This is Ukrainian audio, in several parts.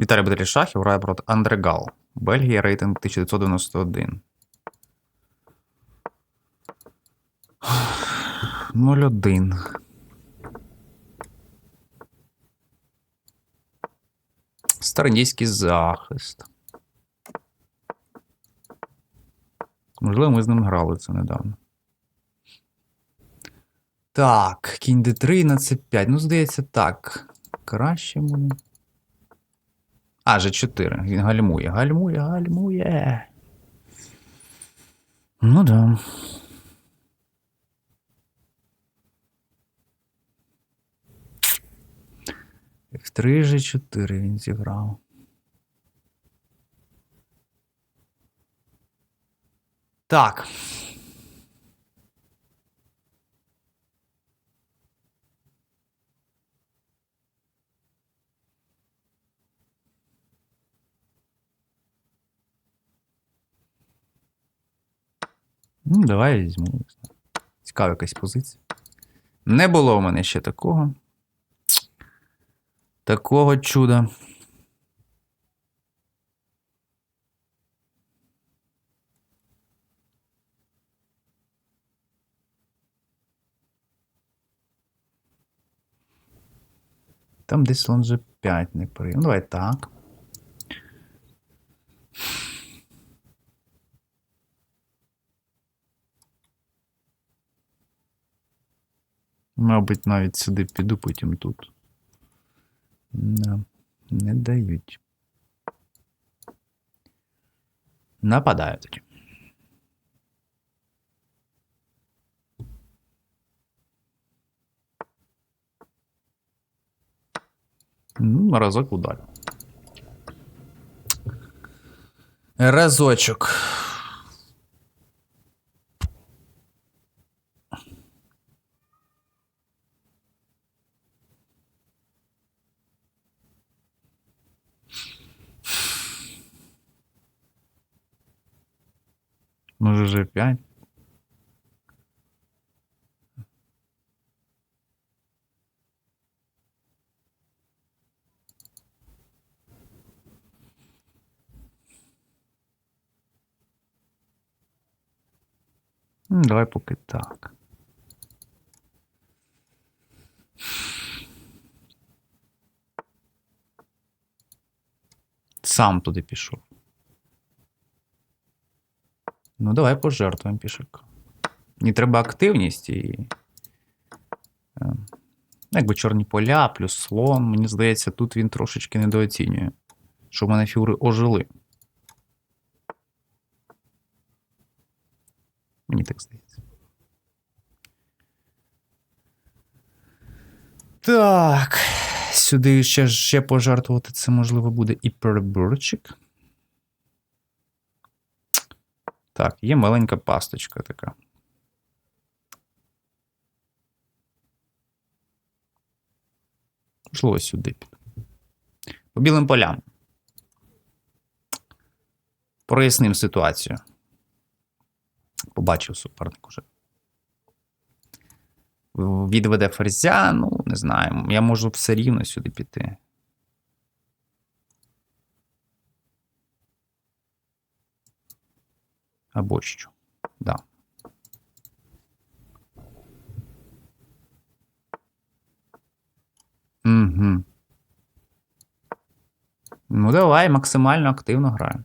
Віталій Баталій Шахів грає проти Андрегал. Бельгія, рейтинг 1991. 0-1. Стародійський захист. Можливо, ми з ним грали це недавно. Так, кінь d3 на c5. Ну, здається, так. Краще буде. А, G4. Він гальмує, гальмує, гальмує. Ну да. F3 G4 він зіграв. Так. Ну, давай візьму. Цікава якась позиція. Не було у мене ще такого. Такого чуда. Там десь слон же 5 не прийняв. Ну, давай так. Мабуть, навіть сюди піду, потім тут. Не дають. Нападаю тоді. Ну, разок ударив. Разочок. Може вже 5. Ну, Давай поки так. Сам туди пішов. Ну, давай пожертвуємо пішака. Мені треба активність і. е, Якби чорні поля, плюс слон. Мені здається, тут він трошечки недооцінює. Що в мене фігури ожили. Мені так здається. Так. Сюди ще, ще пожертвувати це можливо буде і переборчик. Так, є маленька пасточка така. Можливо, сюди. По білим полям. Проясним ситуацію. Побачив суперник уже. Відведе ферзя, ну, не знаю. Я можу все рівно сюди піти. Або що. Да. Угу. Ну, давай максимально активно граємо.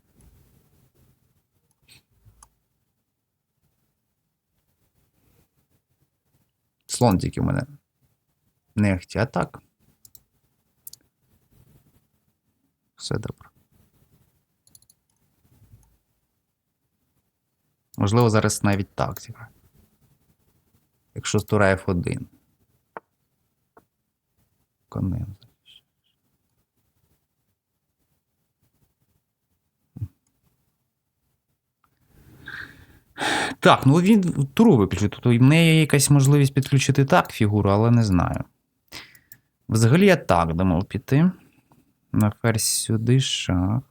Слон тільки в мене. Нехті, а так. Все добре. Можливо, зараз навіть так зіграє. Якщо тура F1. Конем. Так, ну він туру виключив. Тобто в неї є якась можливість підключити так фігуру, але не знаю. Взагалі я так думав піти. На ферзь сюди шах.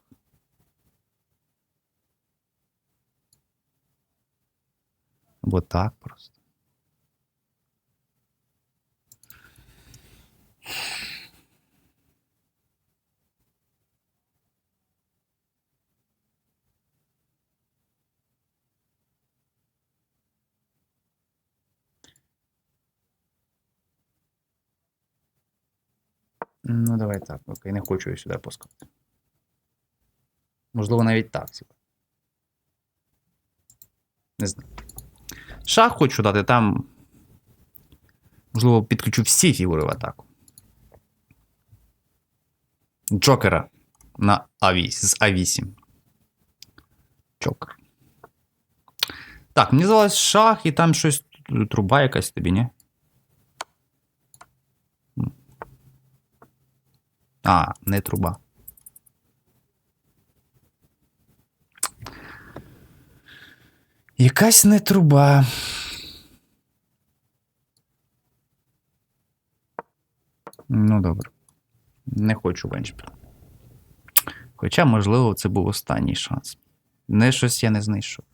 Бо так просто. Ну, давай так, окей, не хочу я сюди пускати. Можливо, навіть так. Не знаю. Шах хочу дати, там. Можливо, підключу всі фігури в атаку. Джокера на А8 з А8. Джокер. Так, мені здалось шах, і там щось труба якась тобі, ні? А, не труба. Якась не труба. Ну, добре. Не хочу венчпіл. Хоча, можливо, це був останній шанс. Не щось я не знайшов.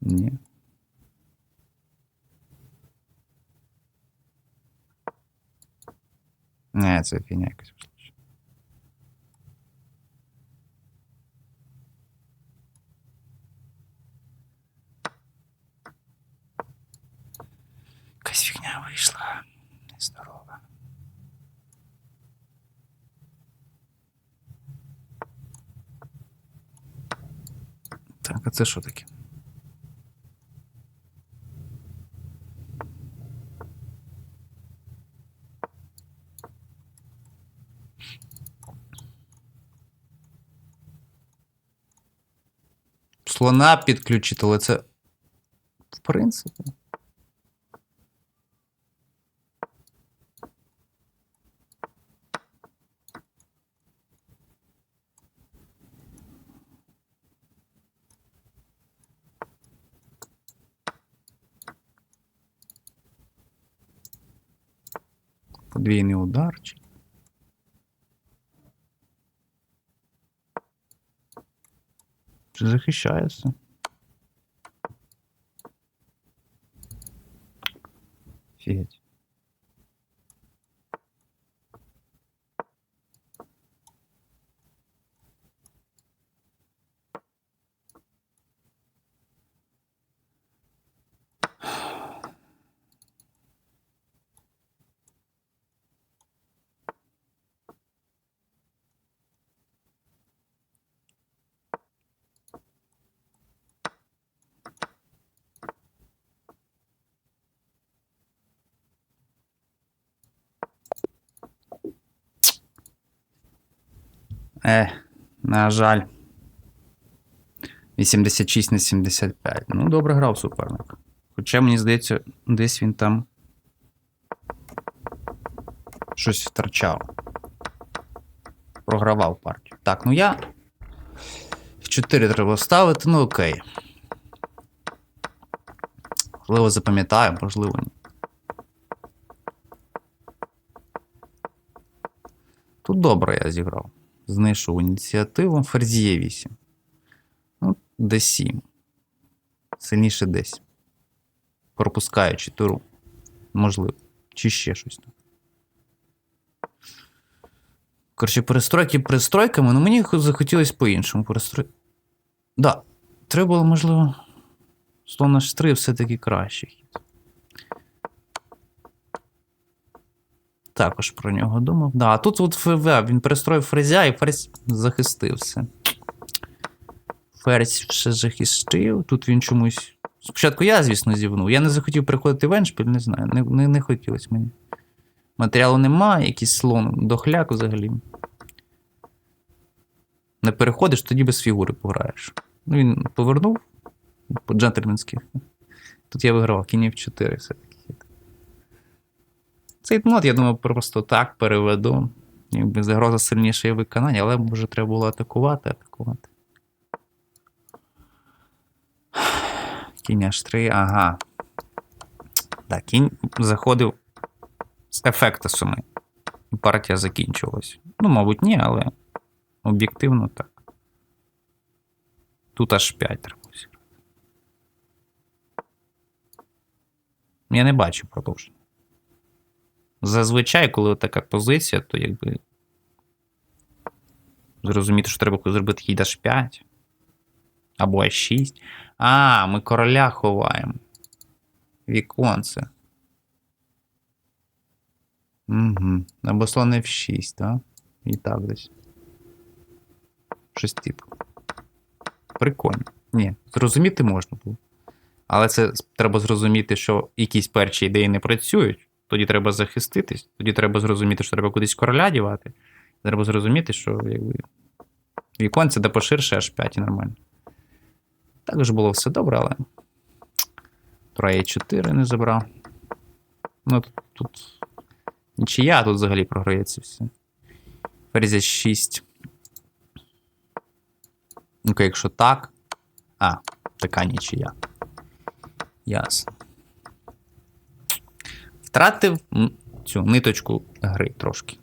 Ні. Не, це фігня якась. Так, а це що таке? Слона підключити, але це. В принципі. Подвійний удар. чи- захищається? Е, на жаль. 86 на 75. Ну, добре грав суперник. Хоча, мені здається, десь він там щось втрачав. Програвав партію. Так, ну я. В 4 треба ставити, ну окей. Можливо, запам'ятаю, можливо, ні. Тут добре я зіграв. Знайшов ініціативу. Ферзіє 8. Ну, d7. Сильніше десь. Пропускаючи туру. Можливо. Чи ще щось там. Коротше, перестройки перестройками, ну мені захотілося по-іншому перестрой. Да. Треба було, можливо. Слон H3 все-таки кращий Також про нього думав. Да, а тут от ФВ, він перестроїв фрезя і ферзь захистився. Ферзь все захистив. Тут він чомусь. Спочатку я, звісно, зівнув. Я не захотів приходити в Еншпіль, не знаю. Не, не, не хотілося мені. Матеріалу немає, якийсь слон, дохляк взагалі. Не переходиш, тоді без фігури пограєш. Ну, він повернув по-джентльменськи. Тут я вигравав кінь F4 все-таки. Цей мод, я думаю, просто так переведу. Якби загроза сильніше є виконання, але може треба було атакувати, атакувати. Кінь H3, ага. Так, кінь заходив з ефектасами. І партія закінчилась. Ну, мабуть, ні, але об'єктивно так. Тут аж 5 треба. Я не бачу продовження. Зазвичай, коли така позиція, то якби. Зрозуміти, що треба зробити хід аж 5. Або аж 6. А, ми короля ховаємо. Віконце. Угу. Або слон F6, так? І так десь. Щось типу. Прикольно. Ні, зрозуміти можна було. Але це треба зрозуміти, що якісь перші ідеї не працюють. Тоді треба захиститись, тоді треба зрозуміти, що треба кудись короля дівати. Треба зрозуміти, що якби, віконце де поширше аж 5 і нормально. Також було все добре, але. Тура Е4 не забрав. Ну, тут, тут нічия, тут взагалі програється все. Ферзя 6. Ну-ка, якщо так. А, така нічия. Ясно. Втратив цю ниточку гри трошки.